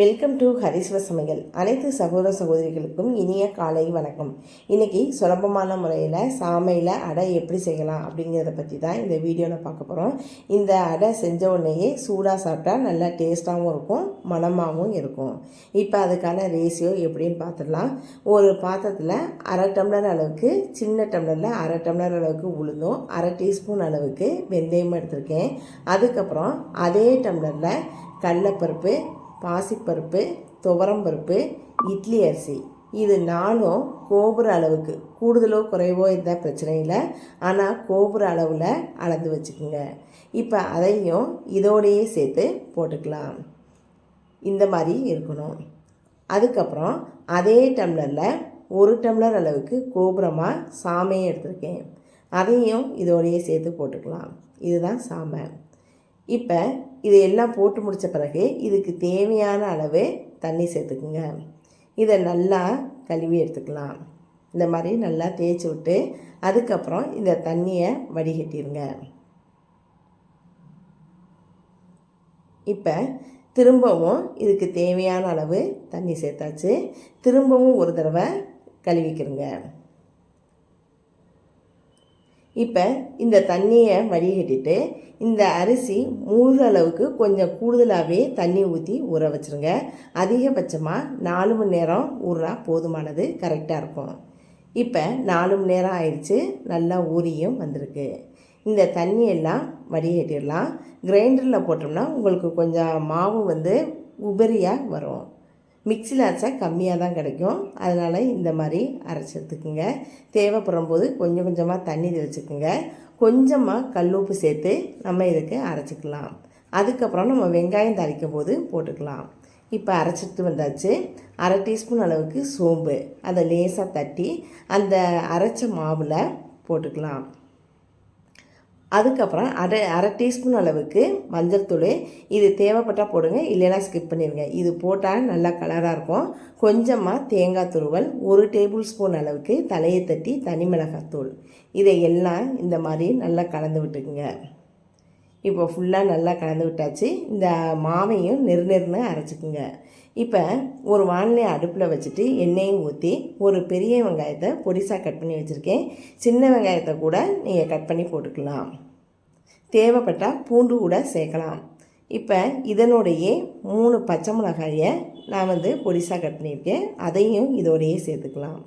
Welcome to ஹரிஸ்வ சமையல் அனைத்து சகோதர சகோதரிகளுக்கும் இனிய காலை வணக்கம். இன்றைக்கி சுலபமான முறையில் சாமையில் அடை எப்படி செய்யலாம் அப்படிங்கிறத பற்றி தான் இந்த வீடியோவில் பார்க்க போகிறோம் இந்த அடை செஞ்ச உடனேயே சூடாக சாப்பிட்டா நல்லா டேஸ்ட்டாகவும் இருக்கும் மணமாகவும் இருக்கும். இப்போ அதுக்கான ரேஷியோ எப்படின்னு பார்த்துடலாம் ஒரு பாத்திரத்தில் அரை டம்ளர் அளவுக்கு சின்ன டம்ளரில் அரை டம்ளர் அளவுக்கு உளுந்தும் அரை டீஸ்பூன் அளவுக்கு வெந்தயமும் எடுத்திருக்கேன். அதுக்கப்புறம் அதே டம்ளரில் கடலைப்பருப்பு பாசிப்பருப்பு துவரம்பருப்பு இட்லி அரிசி. இது நாளும் கோபுர அளவுக்கு. கூடுதலோ குறைவோ இருந்தால் பிரச்சனை இல்லை. ஆனால் கோபுர அளவில் அளந்து வச்சுக்கோங்க. இப்போ அதையும் இதோடையே சேர்த்து போட்டுக்கலாம். இந்த மாதிரி இருக்கணும். அதுக்கப்புறம் அதே டம்ளரில் ஒரு டம்ளர் அளவுக்கு கோபுரமாக சாமையை எடுத்திருக்கேன். அதையும் இதோடையே சேர்த்து போட்டுக்கலாம். இதுதான் சாமை. இப்போ இதையெல்லாம் எல்லாம் போட்டு முடித்த பிறகு இதுக்கு தேவையான அளவு தண்ணி சேர்த்துக்குங்க. இதை நல்லா கழுவி எடுத்துக்கலாம். இந்த மாதிரி நல்லா தேய்ச்சி விட்டு அதுக்கப்புறம் இந்த தண்ணியை வடிகட்டிடுங்க இப்போ திரும்பவும் இதுக்கு தேவையான அளவு தண்ணி சேர்த்தாச்சு. திரும்பவும் ஒரு தடவை கழுவிக்கிறங்க இப்போ இந்த தண்ணியை வடிகட்டிட்டு இந்த அரிசி மூழ்கிற அளவுக்கு கொஞ்சம் கூடுதலாகவே தண்ணி ஊற்றி ஊற வச்சுருங்க. அதிகபட்சமாக நாலு மணி நேரம் ஊறுனா போதுமானது கரெக்டாக இருக்கும். இப்போ நாலு மணி நேரம் ஆயிடுச்சு. நல்லா ஊறியும் வந்திருக்கு. இந்த தண்ணியெல்லாம் வடிகட்டிடலாம். கிரைண்டரில் போட்டோம்னா உங்களுக்கு கொஞ்சம் மாவு வந்து உபரியாக வரும். மிக்சியில் அரைச்சா கம்மியாக தான் கிடைக்கும். அதனால் இந்த மாதிரி அரைச்சிடுத்துக்குங்க தேவைப்படும் போது கொஞ்சம் கொஞ்சமாக தண்ணி தெளிச்சுக்குங்க. கொஞ்சமாக கல்லுப்பு சேர்த்து நம்ம இதுக்கு அரைச்சிக்கலாம். அதுக்கப்புறம் நம்ம வெங்காயம் தாளிக்கும் போது போட்டுக்கலாம். இப்போ அரைச்சிட்டு வந்தாச்சு. அரை டீஸ்பூன் அளவுக்கு சோம்பு. அதை லேசாக தட்டி அந்த அரைச்ச மாவில் போட்டுக்கலாம். அதுக்கப்புறம் அரை அரை டீஸ்பூன் அளவுக்கு மஞ்சள் தூள். இது தேவைப்பட்டால் போடுங்க இல்லைன்னா ஸ்கிப் பண்ணிடுங்க இது போட்டால் நல்லா கலராக இருக்கும். கொஞ்சமாக தேங்காய் துருவல் ஒரு டேபிள் ஸ்பூன் அளவுக்கு தலையை தட்டி தனி மிளகாத்தூள் இதை எல்லாம் இந்த மாதிரி நல்லா கலந்து விட்டுக்குங்க. இப்போ ஃபுல்லாக நல்லா கலந்து விட்டாச்சு. இந்த மாவையும் நெரு நெருன்னு அரைச்சிக்குங்க. இப்போ ஒரு வானிலை அடுப்பில் வச்சுட்டு எண்ணெயும் ஊற்றி ஒரு பெரிய வெங்காயத்தை பொடிசாக கட் பண்ணி வச்சுருக்கேன். சின்ன வெங்காயத்தை கூட நீங்கள் கட் பண்ணி போட்டுக்கலாம். தேவைப்பட்டால் பூண்டு கூட சேர்க்கலாம். இப்போ இதனுடைய மூணு பச்சை மிளகாயை நான் வந்து பொடிசாக கட் பண்ணியிருக்கேன். அதையும் இதோடையே சேர்த்துக்கலாம்.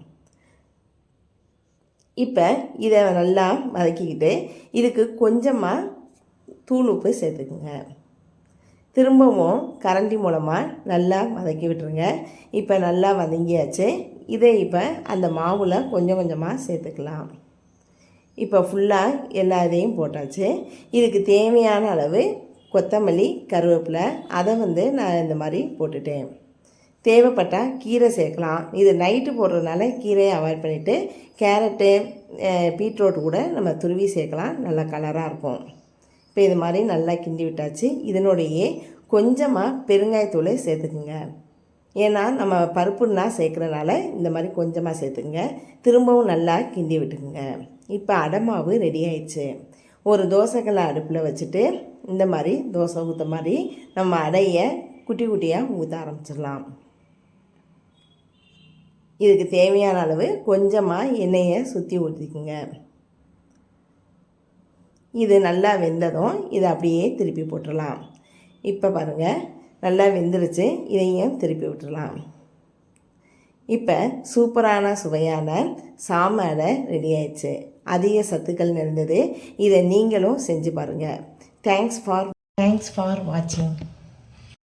இப்போ இதை நல்லா வதக்கிக்கிட்டு இதுக்கு கொஞ்சமாக தூள் உப்பு சேர்த்துக்குங்க. திரும்பவும் கரண்டி மூலமாக நல்லா வதக்கி விட்டுருங்க. இப்போ நல்லா வதங்கியாச்சு. இதை இப்போ அந்த மாவில் கொஞ்சம் கொஞ்சமாக சேர்த்துக்கலாம். இப்போ ஃபுல்லாக எல்லா இதையும் போட்டாச்சு. இதுக்கு தேவையான அளவு கொத்தமல்லி கருவேப்பிலை அதை வந்து நான் இந்த மாதிரி போட்டுட்டேன். தேவைப்பட்டால் கீரை சேர்க்கலாம். இது நைட்டு போடுறதுனால கீரையை அவாய்ட் பண்ணிவிட்டு கேரட்டு பீட்ரூட் கூட நம்ம துருவி சேர்க்கலாம். நல்லா கலராக இருக்கும். இப்போ இது மாதிரி நல்லா கிண்டி விட்டாச்சு. இதனுடைய கொஞ்சமாக பெருங்காயத்தூளை சேர்த்துக்குங்க. ஏன்னா நம்ம பருப்புன்னா சேர்க்குறனால இந்த மாதிரி கொஞ்சமாக சேர்த்துக்குங்க. திரும்பவும் நல்லா கிண்டி விட்டுக்குங்க. இப்போ அடமாவு ரெடி ஆயிடுச்சு. ஒரு தோசைக்கல்லை அடுப்பில் வச்சுட்டு இந்த மாதிரி தோசை ஊற்ற மாதிரி நம்ம அடையை குட்டி குட்டியாக ஊற்ற ஆரம்பிச்சிடலாம். இதுக்கு தேவையான அளவு கொஞ்சமாக எண்ணெயை சுற்றி ஊற்றிக்குங்க இது நல்லா வெந்ததும் இதை அப்படியே திருப்பி போட்டுடலாம். இப்போ பாருங்கள் நல்லா வெந்துருச்சு இதையும் திருப்பி விட்டுடலாம். இப்போ சூப்பரான சுவையான சாமாடை ரெடி ஆயிடுச்சு. அதிக சத்துக்கள் நிறைந்தது. இதை நீங்களும் செஞ்சு பாருங்கள் தேங்க்ஸ் ஃபார் தேங்க்ஸ் ஃபார் வாட்சிங்